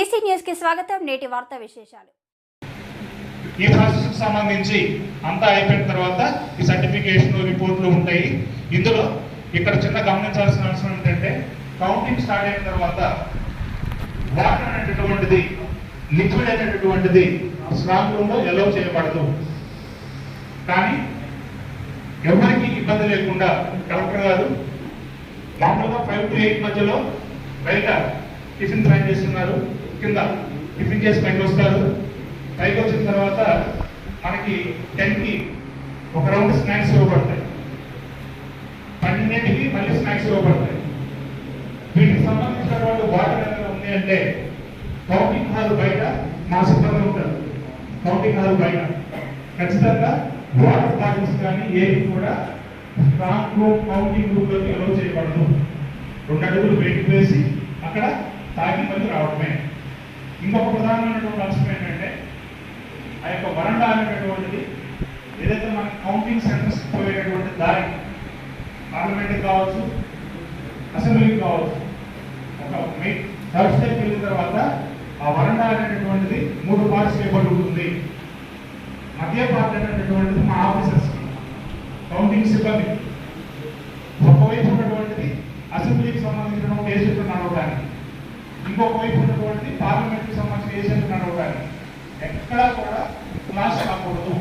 AC న్యూస్కి స్వాగతం. నేటి వార్తా విశేషాలు. ఈ ప్రాసెస్కి సంబంధించి అంతా అయిపోయిన తర్వాత ఈ సర్టిఫికేషన్ రిపోర్ట్లు ఉంటాయి. ఇందులో ఇక్కడ చిన్న గమనించాల్సిన అవసరం ఏంటంటే కౌంటింగ్ స్టార్ట్ అయిన తర్వాత వాటర్ అనేటటువంటిది లిక్విడ్ అనేటటువంటిది స్ట్రాంగ్ రూమ్లో ఎలో చేయబడదు. కానీ ఎవరికి ఇబ్బంది లేకుండా కలెక్టర్ గారు మామూలుగా ఫైవ్ టు ఎయిట్ మధ్యలో బయట టిఫిన్ ప్లాన్ చేస్తున్నారు. కింద టిఫిన్ చేసి పైకి వస్తారు. పైకి వచ్చిన తర్వాత మనకి టెన్కి ఒక రౌండ్ స్నాక్స్ ఇవ్వబడతాయి. పన్నెండింటికి మళ్ళీ స్నాక్స్ ఇవ్వబడతాయి. వీటికి సంబంధించిన వాళ్ళు వాటర్ ఏమైనా ఉంది అంటే కౌంటింగ్ హాల్ బయట మా సిబ్బంది ఉంటారు. కౌంటింగ్ హాల్ బయట. ఖచ్చితంగా వాటర్ బాటిల్స్ కానీ ఏది కూడా స్ట్రాంగ్ రూమ్ కౌంటింగ్ రూమ్లోకి అలౌ చేయబడదు. రెండు అడుగులు బయటకు వేసి అక్కడ తాగి మళ్ళీ రావడమే. ఇంకొక ప్రధానమైనటువంటి అంశం ఏంటంటే ఆ యొక్క వరండా అనేటటువంటిది ఏదైతే మన కౌంటింగ్ సెంటర్స్ పోయేటటువంటి దారి పార్లమెంట్కి కావచ్చు అసెంబ్లీకి కావచ్చు ఒక థర్డ్ స్టెప్ వెళ్ళిన తర్వాత ఆ వరండా అనేటటువంటిది మూడు పార్ట్స్ చేయబడి ఉంటుంది మధ్య పార్ట్ అనేటటువంటిది మా ఆఫీసర్స్ కౌంటింగ్ సిబ్బంది ఒకవైపు ఉన్నటువంటిది అసెంబ్లీకి సంబంధించిన ఏజెంట్లు నడవడానికి. ఇంకొక వైపు ఉన్నటువంటి పార్లమెంట్ సంబంధించిన నడవడానికి ఎక్కడా కూడా క్లాస్ కాకూడదు